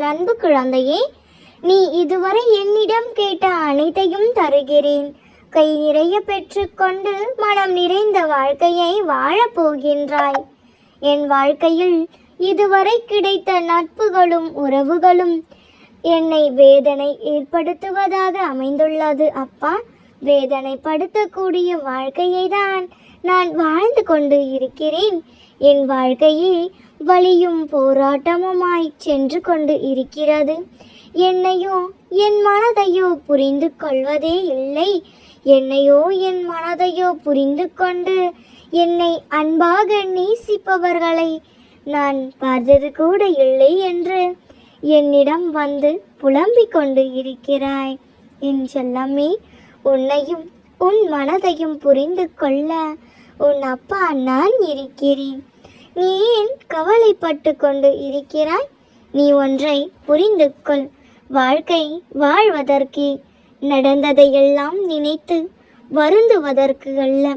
அன்பு குழந்தையே நீ இதுவரை என்னிடம் கேட்ட அனைத்தையும் தருகிறேன். கை நிறைய பெற்றுக்கொண்டு மனம் நிறைந்த வாழ்க்கையை வாழப் போகின்றாய். என் வாழ்க்கையில் இதுவரை கிடைத்த நட்புகளும் உறவுகளும் என்னை வேதனை ஏற்படுத்துவதாக அமைந்துள்ளது அப்பா. வேதனைப்படுத்தக்கூடிய வாழ்க்கையை தான் நான் வாழ்ந்து கொண்டு இருக்கிறேன். என் வாழ்க்கையை வழியும் போராட்டமுமாய் சென்று கொண்டு இருக்கிறது. என்னையோ என் மனதையோ புரிந்து கொள்வதே இல்லை. என்னையோ என் மனதையோ புரிந்து கொண்டு என்னை அன்பாக நேசிப்பவர்களை நான் பார்த்தது கூட இல்லை என்று என்னிடம் வந்து புலம்பிக் கொண்டு இருக்கிறாய். என் செல்லம்மே உன்னையும் உன் மனதையும் புரிந்து கொள்ள உன் அப்பா நான் இருக்கிறேன். நீ ஏன் கவலைப்பட்டு கொண்டு இருக்கிறாய்? நீ ஒன்றை புரிந்து கொள். வாழ்க்கை வாழ்வதற்கு நடந்ததையெல்லாம் நினைத்து வருந்துவதற்கு அல்ல.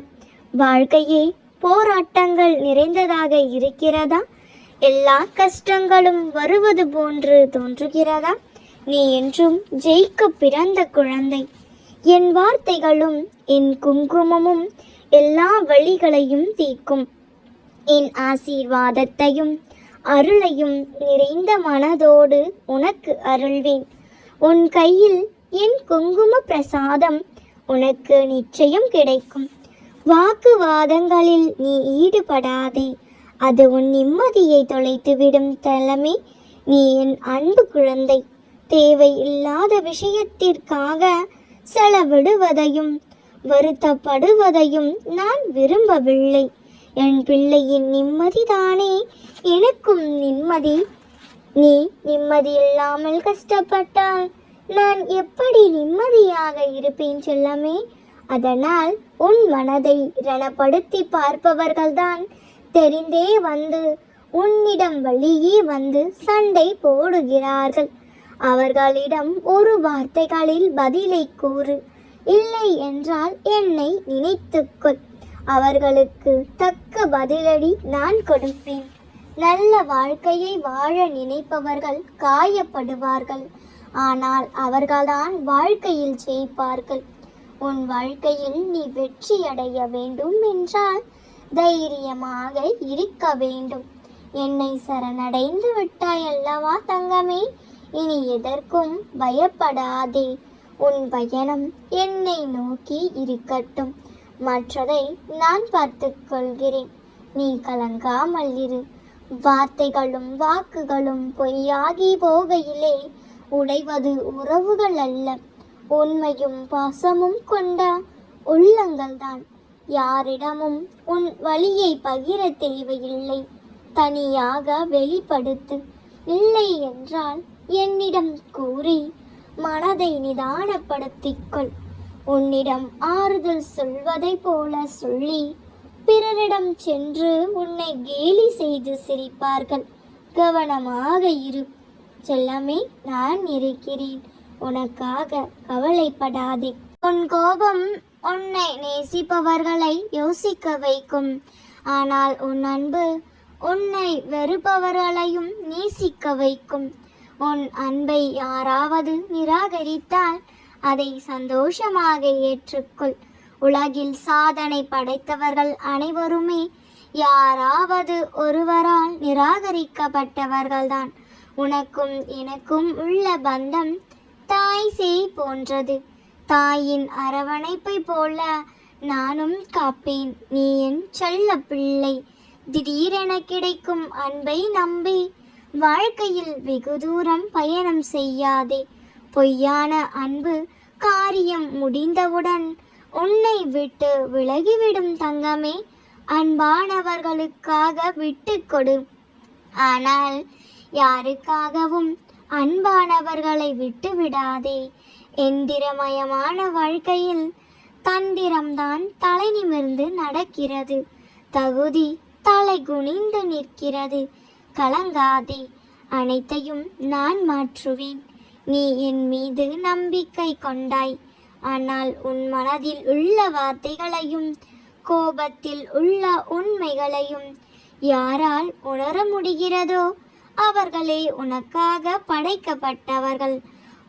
வாழ்க்கையே போராட்டங்கள் நிறைந்ததாக இருக்கிறதா? எல்லா கஷ்டங்களும் வருவது போன்று தோன்றுகிறதா? நீ என்றும் ஜெயிக்க பிறந்த குழந்தை. என் வார்த்தைகளும் என் குங்குமமும் எல்லா வழிகளையும் தீர்க்கும். என் ஆசீர்வாதத்தையும் அருளையும் நிறைந்த மனதோடு உனக்கு அருள்வேன். உன் கையில் என் குங்கும பிரசாதம் உனக்கு நிச்சயம் கிடைக்கும். வாக்குவாதங்களில் நீ ஈடுபடாதே அது உன் நிம்மதியை தொலைத்துவிடும் தலைமை. நீ என் அன்பு குழந்தை தேவை இல்லாத விஷயத்திற்காக செலவிடுவதையும் வருத்தப்படுவதையும் நான் விரும்பவில்லை. என் பிள்ளையின் நிம்மதிதானே? எனக்கும் நிம்மதி. நீ நிம்மதி இல்லாமல் கஷ்டப்பட்டால் நான் எப்படி நிம்மதியாக இருப்பேன் செல்லமே? அதனால் உன் மனதை ரணப்படுத்தி பார்ப்பவர்கள்தான் தெரிந்தே வந்து உன்னிடம் வழியே வந்து சண்டை போடுகிறார்கள். அவர்களிடம் ஒரு வார்த்தைகளில் பதிலை கூறு. இல்லை என்றால் என்னை நினைத்துக்கொள். அவர்களுக்கு தக்க பதிலடி நான் கொடுப்பேன். நல்ல வாழ்க்கையை வாழ நினைப்பவர்கள் காயப்படுவார்கள். ஆனால் அவர்கள்தான் வாழ்க்கையில் ஜெயிப்பார்கள். உன் வாழ்க்கையில் நீ வெற்றி அடைய வேண்டும் என்றால் தைரியமாக இருக்க வேண்டும். என்னை சரணடைந்து விட்டாய் அல்லவா தங்கமே? இனி எதற்கும் பயப்படாதே. உன் பயணம் என்னை நோக்கி இருக்கட்டும். மற்றதை நான் பார்த்துக் கொள்கிறேன் நீ கலங்காமல் இரு. வார்த்தைகளும் வாக்குகளும் பொய்யாகி போகையிலே உடைவது உறவுகள் அல்ல. உண்மையும் பாசமும் கொண்ட உள்ளங்கள்தான். யாரிடமும் உன் வழியை பகிர தேவையில்லை. தனியாக வெளிப்படுத்து. இல்லை என்றால் என்னிடம் கூறி மனதை நிதானப்படுத்திக் கொள். உன்னிடம் ஆறுதல் சொல்வதைப் போல சொல்லி பிறரிடம் சென்று உன்னை கேலி செய்து சிரிப்பார்கள். கவனமாக இரு. செல்லமே நான் இருக்கிறேன். உனக்காக கவலைப்படாதே. உன் கோபம் உன்னை நேசிப்பவர்களை யோசிக்க வைக்கும். ஆனால் உன் அன்பு உன்னை வெறுப்பவர்களையும் நேசிக்க வைக்கும். உன் அன்பை யாராவது நிராகரித்தால் அதை சந்தோஷமாக ஏற்றுக்கொள். உலகில் சாதனை படைத்தவர்கள் அனைவருமே யாராவது ஒருவரால் நிராகரிக்கப்பட்டவர்கள்தான். உனக்கும் எனக்கும் உள்ள பந்தம் தாய் சேய் போன்றது. தாயின் அரவணைப்பை போல நானும் காப்பேன். நீ என் செல்ல பிள்ளை. திடீரென கிடைக்கும் அன்பை நம்பி வாழ்க்கையில் வெகு தூரம் பயணம் செய்யாதே. பொய்யான அன்பு காரியம் முடிந்தவுடன் உன்னை விட்டு விலகிவிடும் தங்கமே அன்பானவர்களுக்காக விட்டு கொடு. ஆனால் யாருக்காகவும் அன்பானவர்களை விட்டு விடாதே எந்திரமயமான வாழ்க்கையில் தந்திரம்தான் தலை நிமிர்ந்து நடக்கிறது. தகுதி தலை குனிந்து நிற்கிறது. கலங்காதே. அனைத்தையும் நான் மாற்றுவேன். நீ என் மீது நம்பிக்கை கொண்டாய். ஆனால் உன் மனதில் உள்ள வார்த்தைகளையும் கோபத்தில் உள்ள உண்மைகளையும் யாரால் உணர முடிகிறதோ அவர்களே உனக்காக படைக்கப்பட்டவர்கள்.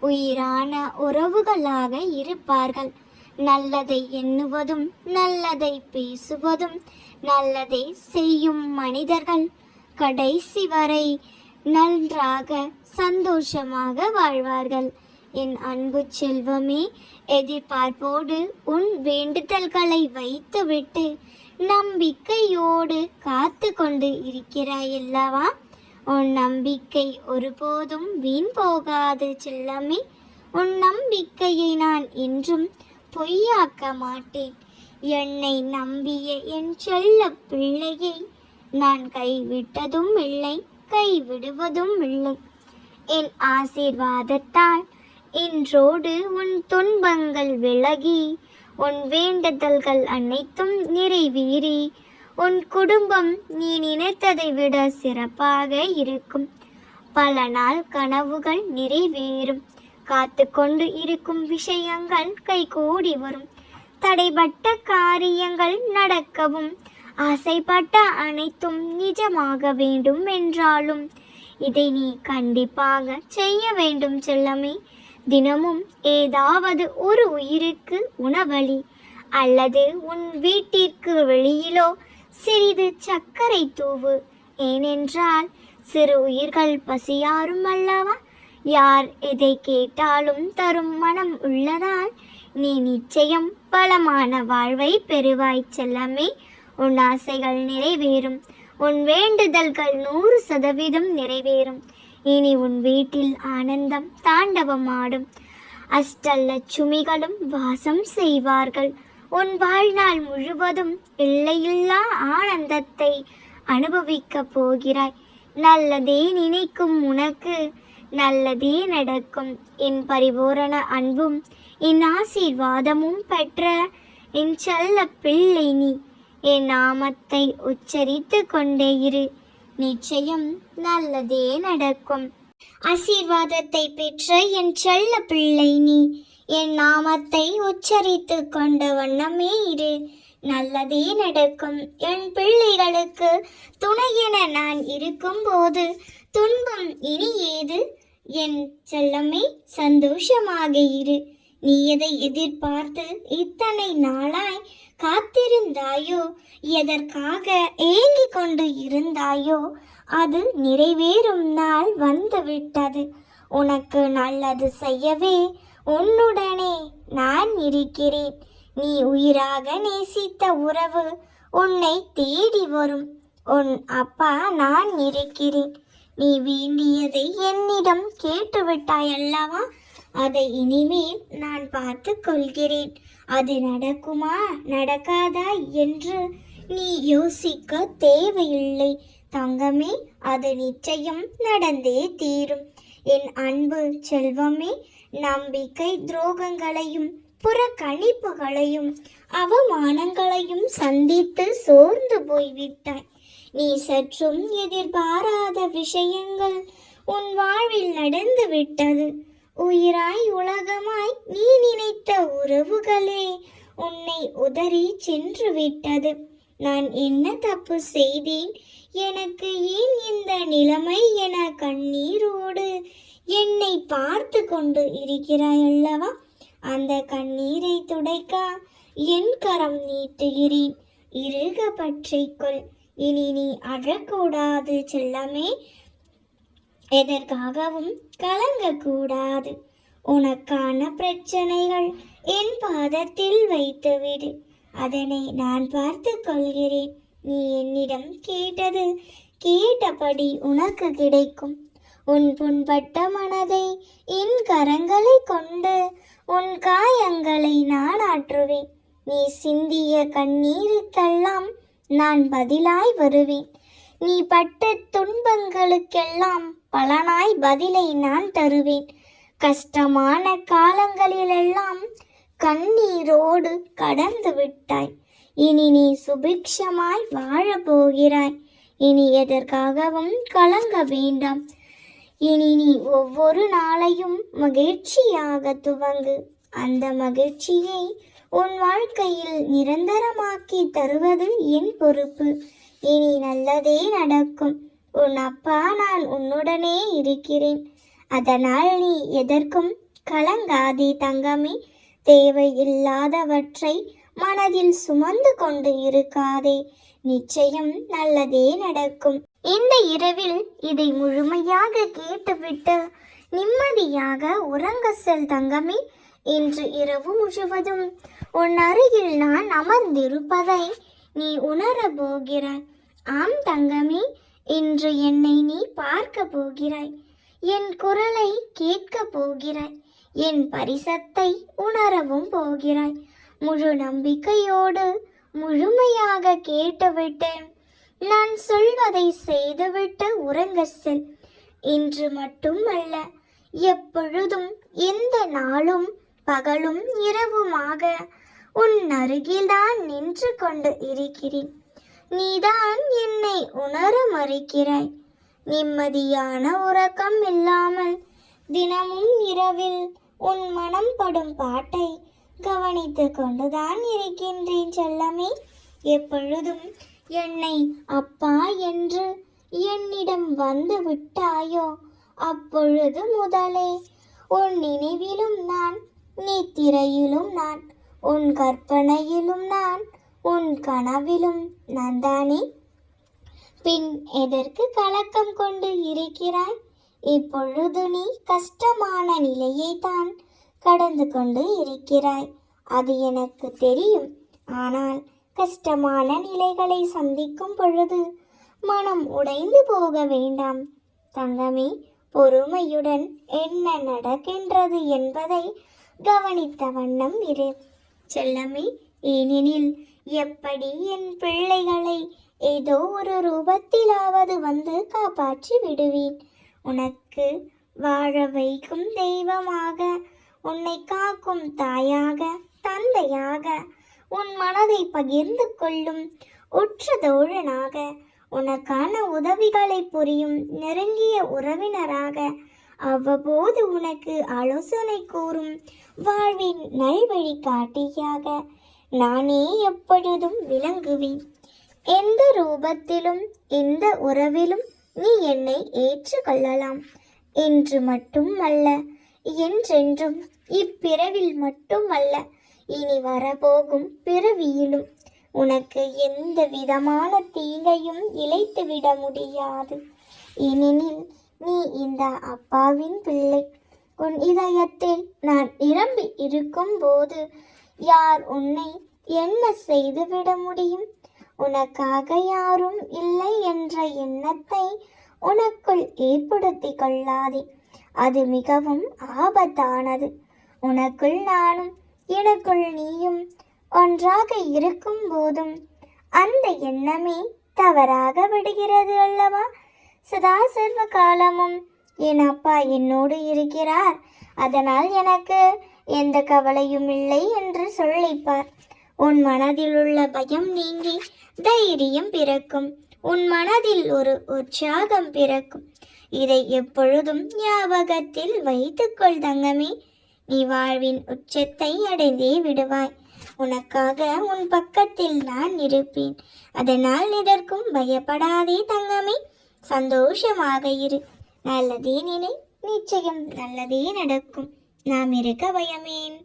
உயிரான உறவுகளாக இருப்பார்கள். நல்லதை எண்ணுவதும் நல்லதை பேசுவதும் நல்லதை செய்யும் மனிதர்கள் கடைசி வரை நன்றாக சந்தோஷமாக வாழ்வார்கள். என் அன்பு செல்வமே எதிர்பார்ப்போடு உன் வேண்டுதல்களை வைத்துவிட்டு நம்பிக்கையோடு காத்து கொண்டு இருக்கிறாய் அல்லவா உன் நம்பிக்கை ஒருபோதும் வீண் போகாது செல்லமே. உன் நம்பிக்கையை நான் என்றும் பொய்யாக்க மாட்டேன். என்னை நம்பிய என் செல்ல பிள்ளையை நான் கைவிட்டதும் இல்லை. கைவிடுவதும் இல்லை. என் ஆசீர்வாதத்தால் இன்றோடு உன் துன்பங்கள் விலகி உன் வேண்டுதல்கள் அனைத்தும் நிறைவேறி உன் குடும்பம் நீ நினைத்ததை விட சிறப்பாக இருக்கும். பல நாள் கனவுகள் நிறைவேறும். காத்து கொண்டு இருக்கும் விஷயங்கள் கைகூடி வரும். தடைப்பட்ட காரியங்கள் நடக்கவும் ஆசைப்பட்ட அனைத்தும் நிஜமாக வேண்டும் என்றாலும் இதை நீ கண்டிப்பாக செய்ய வேண்டும் செல்லமே. தினமும் ஏதாவது ஒரு உயிருக்கு உணவளி அல்லது உன் வீட்டிற்கு வெளியிலோ சிறிது சர்க்கரை தூவு. ஏனென்றால் சிறு உயிர்கள் பசியாரும் அல்லவா? யார் எதை கேட்டாலும் தரும் மனம் உள்ளதால் நீ நிச்சயம் பலமான வாழ்வை பெறுவாய் செல்லமே. உன் ஆசைகள் நிறைவேறும். உன் வேண்டுதல்கள் நூறு சதவீதம் நிறைவேறும். இனி உன் வீட்டில் ஆனந்தம் தாண்டவம் ஆடும். அஷ்டலட்சுமிகளும் வாசம் செய்வார்கள். உன் வாழ்நாள் முழுவதும் எல்லையில்லா ஆனந்தத்தை அனுபவிக்கப் போகிறாய். நல்லதே நினைக்கும் உனக்கு நல்லதே நடக்கும். என் பரிபூரண அன்பும் என் ஆசீர்வாதமும் பெற்ற என் செல்ல பிள்ளை நீ. என் நாமத்தை உச்சரித்து கொண்டே இரு. நிச்சயம் நல்லதே நடக்கும். ஆசீர்வாதத்தை பெற்ற என் செல்ல பிள்ளை நீ. என் நாமத்தை உச்சரித்து கொண்ட வண்ணமே இரு. நல்லதே நடக்கும். என் பிள்ளைகளுக்கு துணையென நான் இருக்கும்போது துன்பம் இனி ஏது? என் செல்லமே சந்தோஷமாக இரு. நீ எதை எதிர்பார்த்து இத்தனை நாளாய் காத்திருந்தாயோ எதற்காக ஏங்கிக் கொண்டு இருந்தாயோ அது நிறைவேறும் நாள் வந்துவிட்டது. உனக்கு நல்லது செய்யவே உன்னுடனே நான் இருக்கிறேன். நீ உயிராக நேசித்த உறவு உன்னை தேடி வரும். உன் அப்பா நான் இருக்கிறேன். நீ வேண்டியதை என்னிடம் கேட்டுவிட்டாய் அல்லவா அதை இனிமேல் நான் பார்த்து கொள்கிறேன். அது நடக்குமா? நடக்காதா என்று நீ யோசிக்க தேவையில்லை. தங்கமே அது நிச்சயம் நடந்தே தீரும். என் அன்பு செல்வமே நம்பிக்கை துரோகங்களையும் புறக்கணிப்புகளையும் அவமானங்களையும் சந்தித்து சோர்ந்து போய்விட்டாய். நீ சற்றும் எதிர்பாராத விஷயங்கள் உன் வாழ்வில் நடந்து விட்டது உயிராய் உலகமாய் நீ நினைத்த உறவுகளே உன்னை உதறி சென்று விட்டது. நான் என்ன தப்பு செய்தேன்? எனக்கு ஏன் இந்த நிலைமை என கண்ணீரோடு என்னை பார்த்து கொண்டு இருக்கிறாய் அல்லவா? அந்த கண்ணீரை துடைக்க என் கரம் நீட்டுகிறேன். இருக பற்றிக்கொள் இனி நீ அழக்கூடாது செல்லமே. எதற்காகவும் கலங்கக்கூடாது. உனக்கான பிரச்சனைகள் என் பாதத்தில் வைத்துவிடு. அதனை நான் பார்த்து கொள்கிறேன். நீ என்னிடம் கேட்டது கேட்டபடி உனக்கு கிடைக்கும். உன் புண்பட்ட மனதை என் கரங்களை கொண்டு உன் காயங்களை நான் ஆற்றுவேன். நீ சிந்திய கண்ணீருக்கெல்லாம் நான் பதிலாய் வருவேன். நீ பட்ட துன்பங்களுக்கெல்லாம் பலனாய் பதிலை நான் தருவேன். கஷ்டமான காலங்களிலெல்லாம் கண்ணீரோடு கடந்து விட்டாய். இனி நீ சுபிக்ஷமாய் வாழப் போகிறாய் இனி எதற்காகவும் கலங்க வேண்டாம். இனி நீ ஒவ்வொரு நாளையும் மகிழ்ச்சியாக துவங்கு. அந்த மகிழ்ச்சியை உன் வாழ்க்கையில் நிரந்தரமாக்கி தருவது என் பொறுப்பு. இனி நல்லதே நடக்கும். உன் அப்பா நான் உன்னுடனே இருக்கிறேன். அதனால் நீ எதற்கும் கலங்காதே தங்கமே. தேவை இல்லாதவற்றை மனதில் சுமந்து கொண்டு இருக்காதே. நிச்சயம் நல்லதே நடக்கும். இந்த இரவில் இதை முழுமையாக கேட்டுவிட்டு நிம்மதியாக உறங்க செல் தங்கமே. இன்று இரவு முழுவதும் உன் அருகில் நான் அமர்ந்திருப்பதை நீ உணர போகிறாய். ஆம் தங்கமே இன்று என்னை நீ பார்க்க போகிறாய் என் குரலை கேட்க போகிறாய் என் பரிசத்தை உணரவும் போகிறாய். முழு நம்பிக்கையோடு முழுமையாக கேட்டுவிட்டேன். நான் சொல்வதை செய்துவிட்டு உறங்க செல். இன்று மட்டும் அல்ல எப்பொழுதும் எந்த நாளும் பகலும் இரவுமாக உன் அருகில்தான் நின்று கொண்டு இருக்கிறேன். நீதான் என்னை உணர மறுக்கிறாய். நிம்மதியான உறக்கம் இல்லாமல் தினமும் இரவில் உன் மனம் படும் பாட்டை கவனித்து கொண்டுதான் இருக்கின்றேன் செல்லமே. எப்பொழுதும் என்னை அப்பா என்று என்னிடம் வந்து விட்டாயோ? அப்பொழுது முதலே உன் நினைவிலும் நான் நித்திரையிலும் நான் உன் கற்பனையிலும் நான் உன் கனவிலும் நந்தானே பின் எதற்கு கலக்கம் கொண்டு இருக்கிறாய்? இப்பொழுது நீ கஷ்டமான நிலையை தான் கடந்து கொண்டு இருக்கிறாய். அது எனக்கு தெரியும். ஆனால் கஷ்டமான நிலைகளை சந்திக்கும் பொழுது மனம் உடைந்து போக வேண்டாம். தங்கமே பொறுமையுடன் என்ன நடக்கின்றது என்பதை கவனித்த வண்ணம் இரு. செல்லமே ஏனெனில் எப்படி என் பிள்ளைகளை ஏதோ ஒரு ரூபத்திலாவது வந்து காப்பாற்றி விடுவேன். உனக்கு வாழ வைக்கும் தெய்வமாக உன்னை காக்கும் தாயாக தந்தையாக உன் மனதை பகிர்ந்து கொள்ளும் உற்ற தோழனாக உனக்கான உதவிகளை புரியும் நெருங்கிய உறவினராக அவ்வப்போது உனக்கு ஆலோசனை கூறும் வாழ்வின் நல்வழிகாட்டியாக காட்டியாக நானே எப்பொழுதும் விளங்குவேன். எந்த ரூபத்திலும் எந்த உறவிலும் நீ என்னை ஏற்றுக்கொள்ளலாம். என்று மட்டும் அல்ல என்றென்றும் இப்பிறவில் மட்டும் அல்ல இனி வரப்போகும் பிறவியிலும் உனக்கு எந்த விதமான தீங்கையும் இழைத்துவிட முடியாது. ஏனெனில் நீ இந்த அப்பாவின் பிள்ளை. உன் இதயத்தில் நான் நிரம்பி இருக்கும் போது யார் உன்னை என்ன செய்துவிட முடியும்? உனக்காக யாரும் இல்லை என்ற எண்ணத்தை உனக்குள் ஏற்படுத்தி கொள்ளாதே. அது மிகவும் ஆபத்தானது. உனக்குள் நானும் எனக்குள் நீயும் ஒன்றாக இருக்கும் போதும் அந்த எண்ணமே தவறாக விடுகிறது அல்லவா? சதா சர்வ காலமும் என் அப்பா என்னோடு இருக்கிறார். அதனால் எனக்கு எந்த கவலையும் இல்லை என்று சொல்லிப்பார். உன் மனதில் உள்ள பயம் நீங்கி தைரியம் பிறக்கும். உன் மனதில் ஒரு உற்சாகம் பிறக்கும். இதை எப்பொழுதும் ஞாபகத்தில் வைத்துக்கொள் தங்கமே. நீ வாழ்வின் உச்சத்தை அடைந்தே விடுவாய். உனக்காக உன் பக்கத்தில் நான் இருப்பேன். அதனால் இதற்கும் பயப்படாதே தங்கமே. சந்தோஷமாக இரு. நல்லதே நினை. நிச்சயம் நல்லதே நடக்கும். நாம் இருக்க பயமேன்